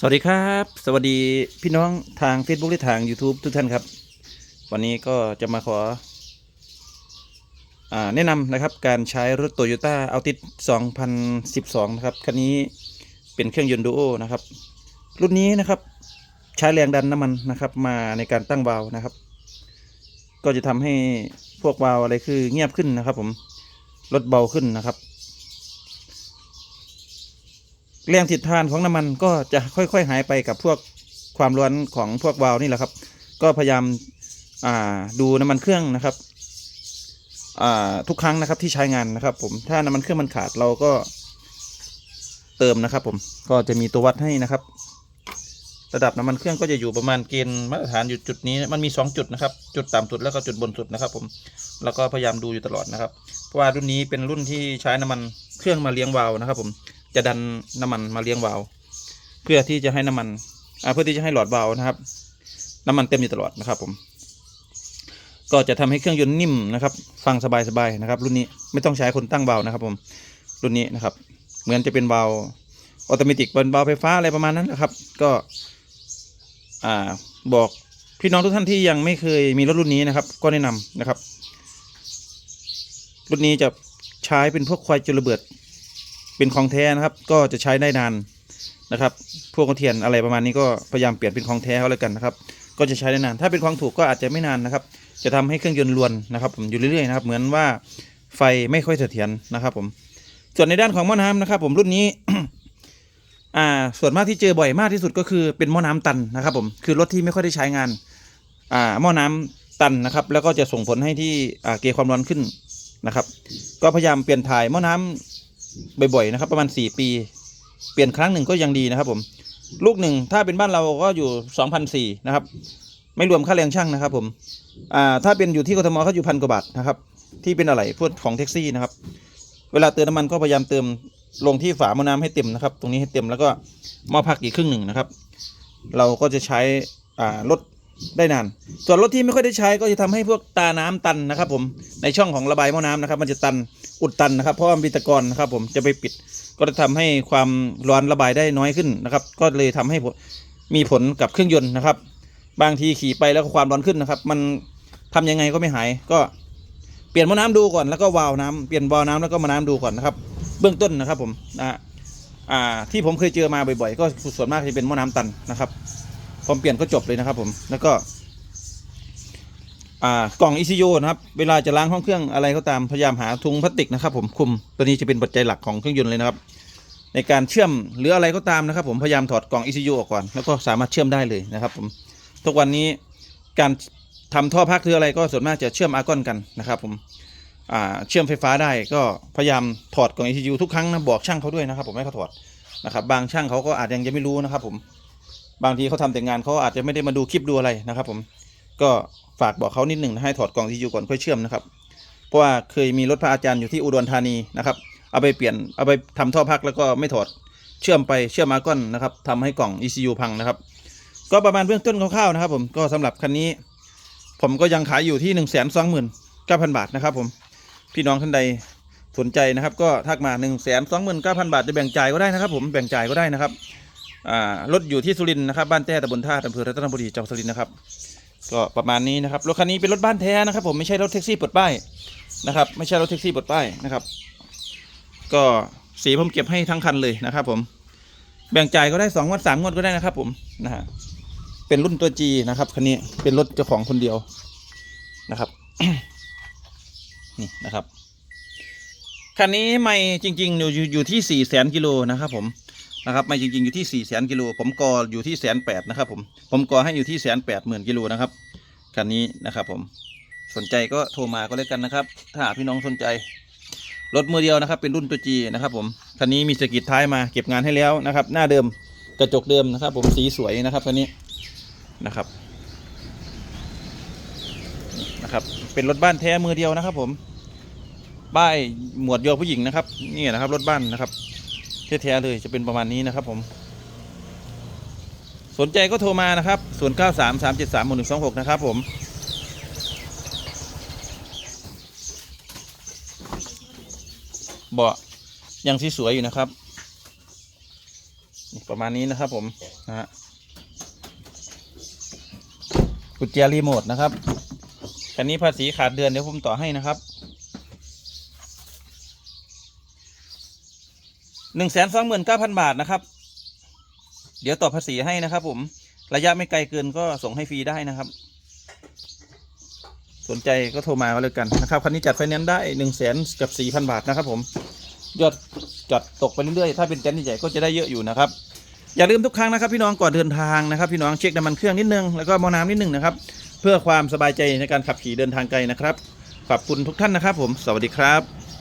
สวัสดีครับ สวัสดีพี่น้องทาง Facebook และทาง YouTube ทุกท่านครับ วันนี้ก็จะมาขออแนะนำนะครับ การใช้รถ Toyota Altis 2012 นะครับ คันนี้เป็นเครื่องยนต์ดูโอนะครับ รุ่นนี้นะครับใช้แรงดันน้ำมันนะครับ มาในการตั้งวาล์วนะครับ ก็จะทำให้พวกวาล์วอะไรคือเงียบขึ้นนะครับ ผมลดเบาขึ้นนะครับ แรงถิดทานของน้ำมันก็จะค่อยๆ หายไปกับพวกความร้อนของพวกวาล์วนี่แหละครับ ก็พยายามาดูน้ำมันเครื่องนะครับทุกครั้งนะครับที่ใช้งานนะครับ ผมถ้าน้ำมันเครื่องมันขาดเราก็เติมนะครับ ผมก็จะมีตัววัดให้นะครับ ระดับน้ำมันเครื่องก็จะอยู่ประมาณเกณฑ์มาตรฐานอยู่จุดนี้มันมีสองจุดนะครับ จุดต่ำสุดแล้วก็จุดบนสุดนะครับ ผมแล้วก็พยายามดูอยู่ตลอดนะครับ เพราะว่ารุ่นนี้เป็นรุ่นที่ใช้น้ำมันเครื่องมาเลี้ยงวาล์วนะครับ ผม จะดันน้ำมันมาเลี้ยงวาล์วเพื่อที่จะให้น้ำมันเพื่อที่จะให้หลอดวาล์วนะครับ น้ำมันเต็มอยู่ตลอดนะครับผมก็จะทำให้เครื่องยนต์นิ่มนะครับ ฟังสบายๆนะครับ รุ่นนี้ไม่ต้องใช้คนตั้งวาล์วนะครับ ผมรุ่นนี้นะครับ เหมือนจะเป็นวาล์วออโตเมติกเป็นวาล์วไฟฟ้าอะไรประมาณนั้นนะครับ ก็อ่าบอกพี่น้องทุกท่านที่ยังไม่เคยมีรถรุ่นนี้นะครับ ก็แนะนำนะครับ รุ่นนี้จะใช้เป็นพวกควายจุลระเบิด เป็นของแท้นะครับ ก็จะใช้ได้นานนะครับ พวกกระเทียนอะไรประมาณนี้ก็พยายามเปลี่ยนเป็นของแท้เขาเลยกันนะครับ ก็จะใช้ได้นาน ถ้าเป็นของถูกก็อาจจะไม่นานนะครับ จะทำให้เครื่องยนต์รวนนะครับ ผมอยู่เรื่อยๆนะครับ เหมือนว่าไฟไม่ค่อยเสถียรนะครับ ผม ส่วนในด้านของหม้อน้ำนะครับ ผมรุ่นนี้ อ่า ส่วนมากที่เจอบ่อยมากที่สุดก็คือเป็นหม้อน้ำตันนะครับ ผม คือรถที่ไม่ค่อยได้ใช้งาน อ่า หม้อน้ำตันนะครับ แล้วก็จะส่งผลให้ที่อ่าเกยความร้อนขึ้นนะครับ ก็พยายามเปลี่ยนถ่ายหม้อน้ำ บ่อยๆนะครับ ประมาณ 4 ปี เปลี่ยนครั้งหนึ่งก็ยังดีนะครับ ผม ลูกหนึ่งถ้าเป็นบ้านเราก็อยู่2,004นะครับ ไม่รวมค่าแรงช่างนะครับ ผมอ่าถ้าเป็นอยู่ที่กทมเขาอยู่พันกว่าบาทนะครับ ที่เป็นอะไรพวกของแท็กซี่นะครับ เวลาเติมน้ำมันก็พยายามเติมลงที่ฝาหม้อน้ำให้เต็มนะครับ ตรงนี้ให้เต็มแล้วก็หม้อพักอีกครึ่งหนึ่งนะครับ เราก็จะใช้อ่ารถ ได้นาน ส่วนรถที่ไม่ค่อยได้ใช้ก็จะทำให้พวกตาน้ำตันนะครับ ผมในช่องของระบายหม้อน้ำนะครับ มันจะตันอุดตันนะครับ เพราะมันมีตะกอนนะครับผมจะไปปิดก็จะทำให้ความร้อนระบายได้น้อยขึ้นนะครับ ก็เลยทำให้มีผลกับเครื่องยนต์นะครับ บางทีขี่ไปแล้วความร้อนขึ้นนะครับ มันทำยังไงก็ไม่หายก็เปลี่ยนหม้อน้ำดูก่อนแล้วก็วาล์วน้ำเปลี่ยนวาล์วน้ำแล้วก็มาน้ำดูก่อนนะครับ เบื้องต้นนะครับผมนะฮะอ่าที่ผมเคยเจอมาบ่อยๆ ก็ส่วนมากจะเป็นหม้อน้ำตันนะครับ ผมเปลี่ยนก็จบเลยนะครับผมแล้วก็อ่ากล่อง ECU นะครับเวลาจะล้างห้องเครื่องอะไรก็ตามพยายามหาถุงพลาสติกนะครับผมคุมตัวนี้จะเป็นปัจจัยหลักของเครื่องยนต์เลยนะครับ ในการเชื่อมหรืออะไรก็ตามนะครับ ผมพยายามถอดกล่อง ECU ออกก่อนแล้วก็สามารถเชื่อมได้เลยนะครับ ผมทุกวันนี้การทำท่อพักหรืออะไรก็ส่วนมากจะเชื่อมอาร์กอนกันนะครับผมอ่าเชื่อมไฟฟ้าได้ก็พยายามถอดกล่อง ECU ทุกครั้งนะบอกช่างเขาด้วยนะครับ ผมให้เขาถอดนะครับบางช่างเขาก็อาจยังจะไม่รู้นะครับ ผม บางทีเขาทำแต่งานเขาอาจจะไม่ได้มาดูคลิปดูอะไรนะครับ ผมก็ฝากบอกเขานิดหนึ่งนะให้ถอดกล่อง ECU ก่อนค่อยเชื่อมนะครับ เพราะว่าเคยมีรถพระอาจารย์อยู่ที่อุดรธานีนะครับ เอาไปเปลี่ยนเอาไปทำท่อพักแล้วก็ไม่ถอดเชื่อมไปเชื่อมมาก้อนนะครับทำให้กล่อง ECU พังนะครับ ก็ประมาณเบื้องต้นคร่าวๆนะครับ ผมก็สำหรับคันนี้ ผมก็ยังขายอยู่ที่หนึ่งแสนสองหมื่นเก้าพันบาทนะครับ ผมพี่น้องท่านใดสนใจนะครับ ก็ทักมาหนึ่งแสนสองหมื่นเก้าพันบาทจะแบ่งจ่ายก็ได้นะครับ ผมแบ่งจ่ายก็ได้นะครับ รถอยู่ที่สุรินทร์นะครับบ้านแต้ตำบลท่าอำเภอรัตนบุรีจังหวัดสุรินทร์นะครับ ก็ประมาณนี้นะครับรถคันนี้เป็นรถบ้านแท้นะครับ ผมไม่ใช่รถแท็กซี่ปลดป้ายนะครับ ไม่ใช่รถแท็กซี่ปลดป้ายนะครับ ก็สีผมเก็บให้ทั้งคันเลยนะครับ ผม แบ่งจ่ายก็ได้สองงวดสามงวดก็ได้นะครับ ผมนะฮะเป็นรุ่นตัวจีนะครับคันนี้เป็นรถเจ้าของคนเดียวนะครับนี่นะครับคันนี้ไม่จริง ๆ อยู่อยู่อยู่ที่สี่แสนกิโลนะครับ ผม นะครับไม่จริงๆอยู่ที่สี่แสนกิโลผมกออยู่ที่แสนแปดนะครับผมผมกอให้อยู่ที่แสนแปดหมื่นกิโลนะครับคันนี้นะครับผมสนใจก็โทรมาก็แล้วกันนะครับ ถ้าพี่น้องสนใจรถมือเดียวนะครับ เป็นรุ่นตัวจีนะครับผมคันนี้มีสกิดท้ายมาเก็บงานให้แล้วนะครับ หน้าเดิมกระจกเดิมนะครับ ผมสีสวยนะครับคันนี้นะครับนี่นะครับ เป็นรถบ้านแท้มือเดียวนะครับ ผมป้ายหมวดโยผู้หญิงนะครับนี่นะครับรถบ้านนะครับ แท้ๆเลยจะเป็นประมาณนี้นะครับผม สนใจก็โทรมานะครับ 0 9 3 3 7 3 1 2 6 นะครับผมเบาะยังสีสวยอยู่นะครับประมาณประมาณนี้นะครับผมนะฮะกุญแจรีโมทนะครับคันนี้ภาษีขาดเดือนเดี๋ยวผมต่อให้นะครับ หนึ่งแสนสองหมื่นเก้าพันบาทนะครับ เดี๋ยวต่อภาษีให้นะครับ ผม ระยะไม่ไกลเกินก็ส่งให้ฟรีได้นะครับ สนใจก็โทรมาก็แล้วกันนะครับคันนี้จัดไฟแนนซ์ได้หนึ่งแสนกับสี่พันบาทนะครับ ผม ยอดจัดตกไปเรื่อยๆถ้าเป็นเต็นใหญ่ก็จะได้เยอะอยู่นะครับอย่าลืมทุกครั้งนะครับพี่น้องก่อนเดินทางนะครับพี่น้องเช็คน้ำมันเครื่องนิดนึงแล้วก็มอน้ำนิดนึงนะครับเพื่อความสบายใจในการขับขี่เดินทางไกลนะครับขอบคุณทุกท่านนะครับ ผมสวัสดีครับ